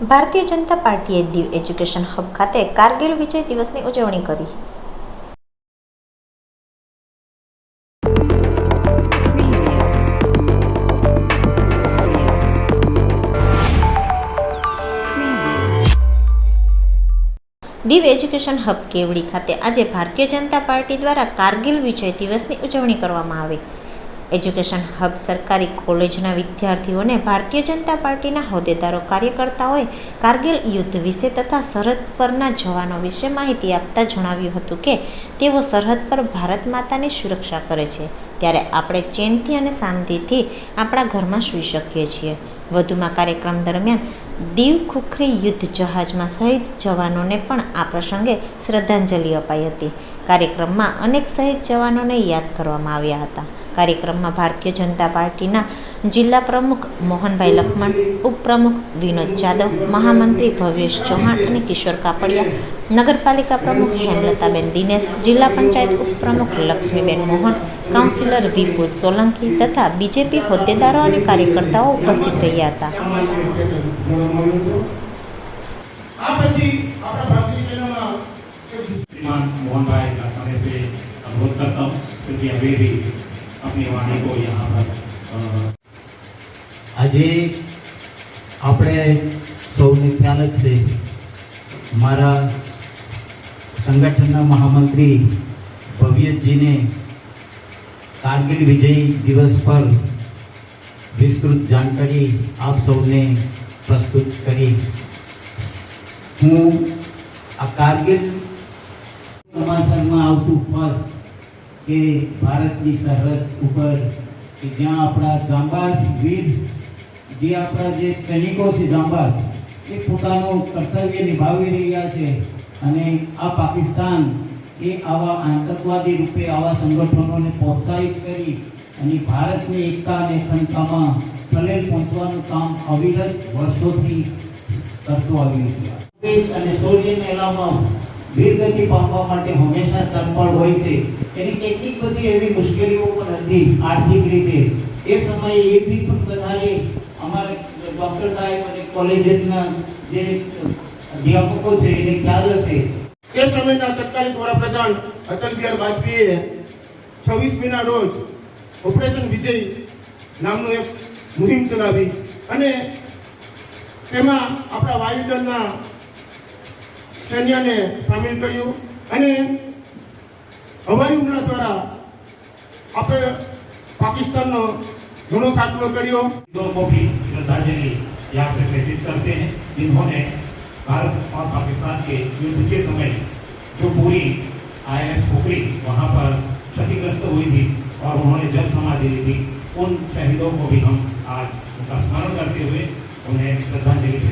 ભારતીય જનતા પાર્ટીએ Diu education hub ખાતે કારગિલ વિજય દિવસની ઉજવણી કરી. દીવ એજ્યુકેશન હબ કેવડી ખાતે આજે ભારતીય જનતા પાર્ટી દ્વારા કારગિલ વિજય દિવસની ઉજવણી કરવામાં આવી. એજ્યુકેશન હબ સરકારી કોલેજના વિદ્યાર્થીઓને ભારતીય જનતા પાર્ટીના હોદ્દેદારો કાર્યકર્તાઓએ કારગિલ યુદ્ધ વિશે તથા સરહદ પરના જવાનો વિશે માહિતી આપતા જણાવ્યું હતું કે તેઓ સરહદ પર ભારત માતાની સુરક્ષા કરે છે. ત્યારે આપણે ચેનથી અને શાંતિથી આપણા ઘરમાં સૂઈ શકીએ છીએ. વધુમાં કાર્યક્રમ દરમિયાન દીવ ખુખરી યુદ્ધ જહાજમાં શહીદ જવાનોને પણ આ પ્રસંગે શ્રદ્ધાંજલિ અપાઈ હતી. કાર્યક્રમમાં અનેક શહીદ જવાનોને યાદ કરવામાં આવ્યા હતા. કાર્યક્રમમાં ભારતીય જનતા પાર્ટીના જિલ્લા પ્રમુખ મોહનભાઈ લખમણ, ઉપપ્રમુખ વિનોદ જાદવ, મહામંત્રી ભવ્યેશ ચૌહાણ અને કિશોર કાપડિયા, નગરપાલિકા પ્રમુખ હેમલતાબેન દિનેશ, જિલ્લા પંચાયત ઉપપ્રમુખ લક્ષ્મીબેન મોહન, કાઉન્સિલર વિપુલ સોલંકી તથા બીજેપી હોદ્દેદારો અને કાર્યકર્તાઓ ઉપસ્થિત રહ્યા હતા. મોહનભાઈ અનુરોધ કરતા હું કે અવેરી अनुरोध करता हूँ क्योंकि अभी भी अपनी वाणी को यहाँ पर अ, આજે આપણે સૌને ખ્યાલ જ છે મારા સંગઠનના મહામંત્રી ભવ્યજીને કારગિલ વિજય દિવસ પર વિસ્તૃત જાણકારી આપ સૌને પ્રસ્તુત કરી હું આ કારગિલ સમાચારમાં આવતું ફર્સ્ટ કે ભારતની સરહદ ઉપર કે જ્યાં આપણા ગામબાસ વીર, જે આપણા જે સૈનિકો છે ગામબાસ એ પોતાનું કર્તવ્ય નિભાવી રહ્યા છે અને આ પાકિસ્તાન એ આવા આતંકવાદી રૂપે આવા સંગઠનોને પ્રોત્સાહિત કરી અને ભારતની એકતા અને અખંડતામાં ખલેલ પહોંચવાનું કામ અવિરત વર્ષોથી કરતો આવ્યો છે. અને સૂર્યને એલામાં વીરગતિ પામવા માટે હંમેશા તત્પર હોય છે. એની કેટલીક બધી એવી મુશ્કેલીઓ પણ હતી આર્થિક રીતે. એ સમયે એ બી પણ વધારે અમારે ડૉક્ટર સાહેબ અને કોલેજના જે અધ્યાપકો છે, એને ખ્યાલ હશે. તે સમયના તત્કાલીન વડાપ્રધાન અટલ બિહારી વાજપેયીએ છવ્વીસમીના રોજ ઓપરેશન વિજય નામનું એક મુહિમ ચલાવી અને તેમાં આપણા વાયુદળના સૈન્યને સામેલ કર્યું અને હવાઈ હુમલા દ્વારા આપણે પાકિસ્તાનનો ઘણો ખાત્મો કર્યો शहीदों को भी श्रद्धांजलि यहाँ से प्रेषित करते हैं जिन्होंने भारत और पाकिस्तान के युद्ध के समय जो पूरी आईएनएस पोखरी वहाँ पर क्षतिग्रस्त हुई थी और उन्होंने जल समाधि दी थी उन शहीदों को भी हम आज उनका स्मरण करते हुए उन्हें श्रद्धांजलि प्रेषित